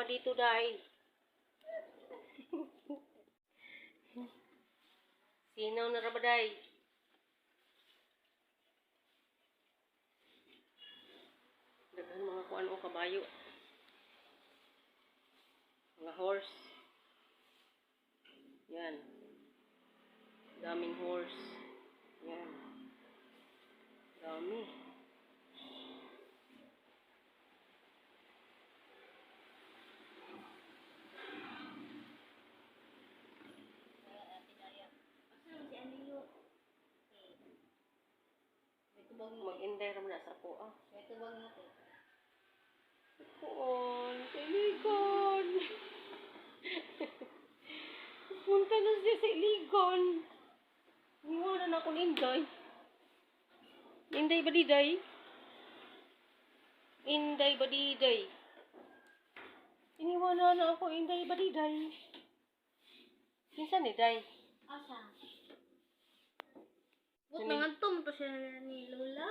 mama dito, day. Sinaw na ra ba, day? Daghan mga kuan o kabayo. Mga horse. Yan. Daming horse. Yan. Dami. Mag-inday ra mo na sa ako ah. Kuon, Iligon. Punta na siya sa Iligon. Iwanan na akong Inday. Inday ba di day? Inday ba di day? Iniwanan na ako Inday ba di day? Minsan ni day. Asa? But nangantom to sila ni Lola.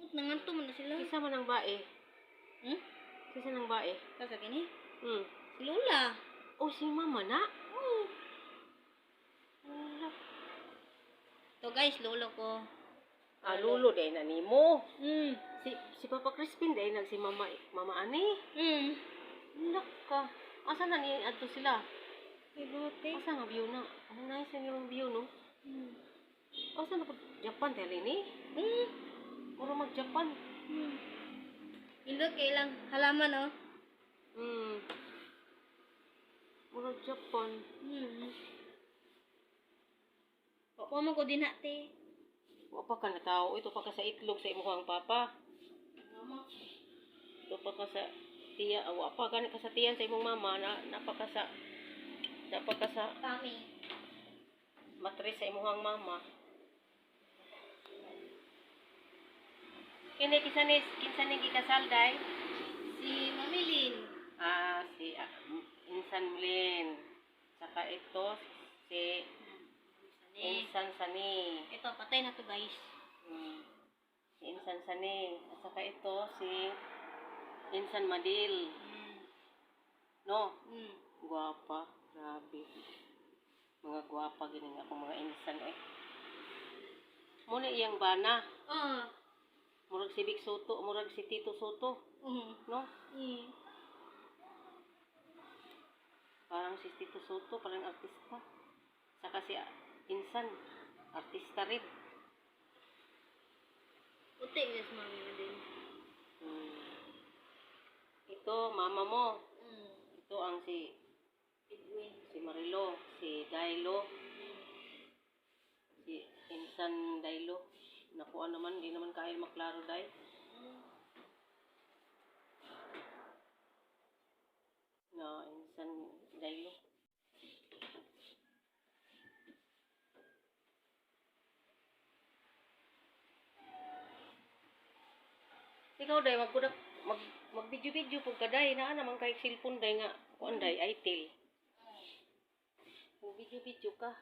But nangantom na sila. Isa man ang bae. Hmm? Isa ng bae. Kasa kini? Hmm. Si Lola. Oh, si mama na. Oh. Ala. To guys, Lola ko. Ah, lulo day na nimo. Hmm. Si si Papa Crispin day nag si Mama Mama Ani. Hmm. Lak ka. Asa na ni adto sila? Ibote. Asa nga view na? Ang nice yung view no. Asa na pag Japan tali ni? Hmm. Mura mag Japan. Hmm. Indot kay lang halaman oh. Hmm. Mura Japan. Hmm. Wa mo ko dinate. Wa pa ka na tao. Ito pa ka sa itlog sa imong papa. Mama. Ito pa ka sa tiya. Wa pa ka sa tiyan sa imong mama na napa ka sa napa ka sa Tami. matris sa imong mama. Kini kisa ni kinsa ni gikasal day? Si Mamilin. Ah, si ah, Insan Lin. Saka ito si. Insan Sani. Ito, patay na to guys. Hmm. Si Insan Sani. At saka ito si Insan Madil. Hmm. No? Hmm. Guwapa. Grabe. Mga guwapa gini nga akong mga insan eh. Muna iyang bana. Ah. Murag si Vic Soto, murag si Tito Soto, Hmm. no? Hmm. Parang si Tito Soto, parang artista. Saka si Insan, artista rin. Puti guys, mami na din. Hmm. Ito, mama mo. Hmm. Ito ang si Edwin. si Marilo, si Dailo, si Insan Dailo. Nakuha naman, di naman kaya maklaro dai. Na Insan Dailo. Ikaw day magkudak mag mag video video pag kaday na naman kay cellphone day nga kuan day itel. Mag video video ka.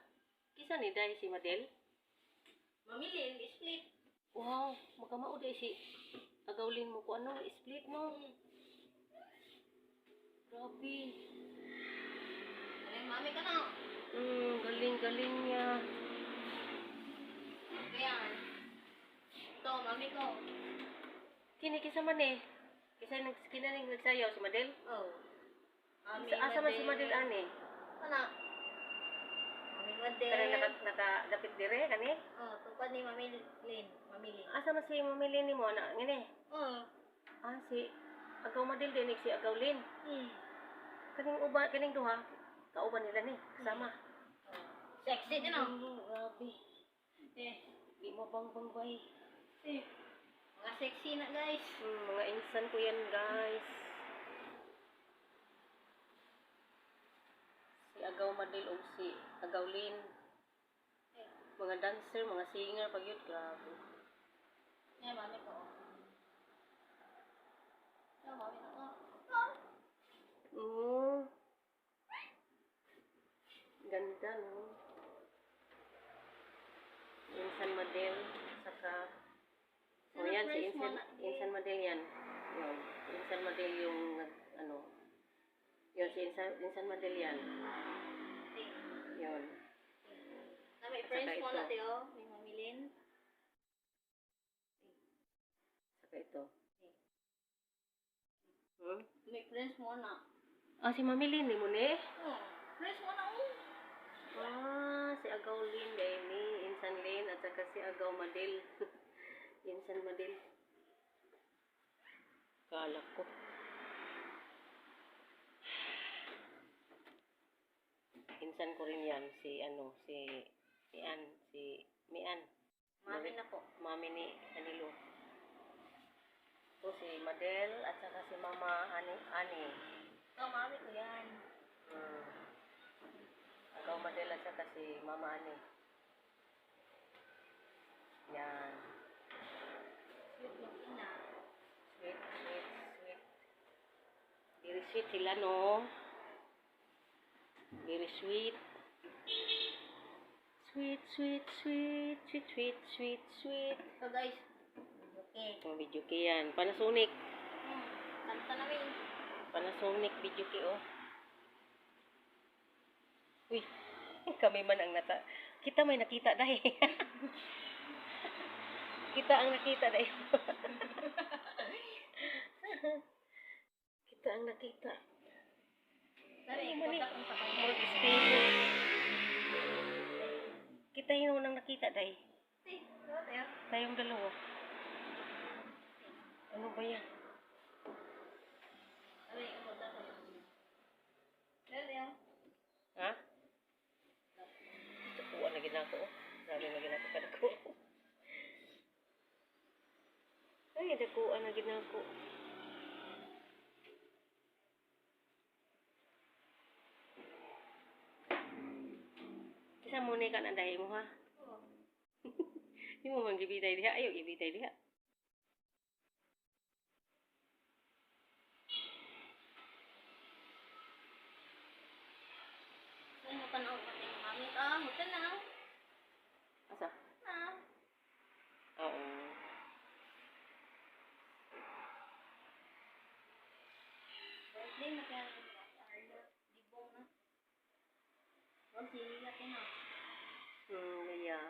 Kisa ni day si Madel? Mamilin, split. Wow, makamao day si agawlin mo ko ano split mo. Grabe. Ay, mami ka na. Hmm, galing galing niya. Ayan. Ito, mami ko. Kini kisa man eh. Kisa nag kinaning nagsayaw si Madel. Oh. Mami Sa asa man si Madel ani? Kana. Madel. Kana naka nakadapit dire kani? Oh, tupad ni Mami Lin. Mami Lin. Asa man si mamili nimo na ngini? Oh. Ah si agaw Madel din si agawlin. Hmm. Kaning uba kaning duha kauban nila ni kasama. Sexy din oh. Mm, grabe. Eh. Di mo bang bang bay. Eh. Mga sexy na guys. Hmm, mga insan ko yan guys. Si Agaw Madel o si Agawlin. Eh. Mga dancer, mga singer, pag yun, grabe. Eh, mami ko. Oh, mami na ko. Mm. Ganda, no? Insan Madel, saka... O Sino yan, si Insan, Insan Madel yan. Yan. Insan Madel yung nag, Yun, si Insan, Insan Madel yan. Yun. Na may At friends mo na tiyo, may mamilin. Saka ito. Hmm? May friends mo na. Ah, si Mami Lynn, di mo ni? Oh, friends mo na oh. Ah, si Agaw Lynn, dahil ni Insan Lynn, at saka si Agaw Madel. Insan Madel. Kala ko. Insan ko rin yan, si ano, si Mian, si Mian. Mami na po. Mami ni Danilo. Ito si Madel, at saka si Mama Ani. Ani. Ito, mami ko yan. Hmm. Agaw Madel at saka si Mama Ani. Yan. Sweet yung ina. Sweet, sweet, sweet. Very sweet sila, no? Very sweet. Sweet, sweet, sweet, sweet, sweet, sweet, sweet. So guys, okay. Ang video kay yan. Panasonic. Hmm, kanta namin. Panasonic video kay, oh. Uy, kami man ang nata... Kita may nakita dahil. Kita ang nakita dahil. Kita ang nakita. Sabi, Ay, mali. kontak ang sa kanya. More stable. Kita yun ang nakita ano tayo? Tayong dalawa. Ano ba yan? Ano tayo? Ha? Ito po na ginako. Grabe na ginako ka dako. Ay, dakuan na ginako. Kisa mo ni ka na dahil mo ha? Oo. Di mo man gibitay diha. Ayaw gibitay diha. Pati ng mami. Ah, mo tanaw. Asa? Ah. Oo. Birthday na kaya. Dibong na. Na. Hmm, yeah.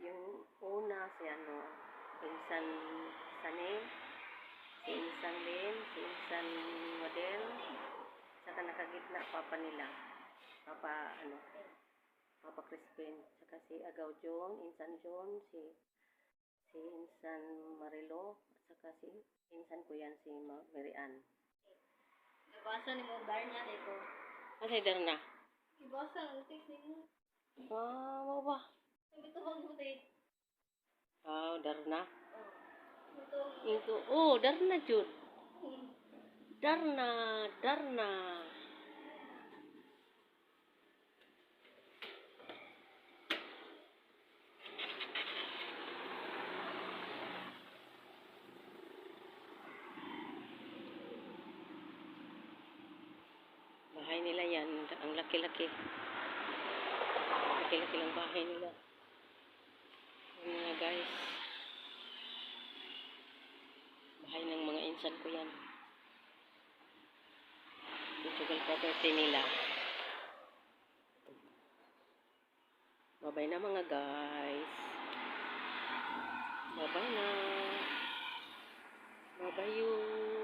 Yung una si ano, Insan Sanim, si Insan Lin, si Insan Model, saka nakagitna papa nila. Papa, ano, Papa Crispin, saka si Agaw John, Insan John, si si Insan Marilo, at saka si Insan ko yan, si Ma- Mary Ann. Nabasa ni mo bar niya, dito. Asa na? Ibasa ang text ni mo. Ah, mo ba? Sabi to bang darna. Ito, oh, darna jud. Darna, darna. Bahay nila yan, ang laki-laki. Laki-laki lang bahay nila. Bahay ng mga insan ko yan. Portugal property nila. Babay na mga guys. Babay na. Babay yun.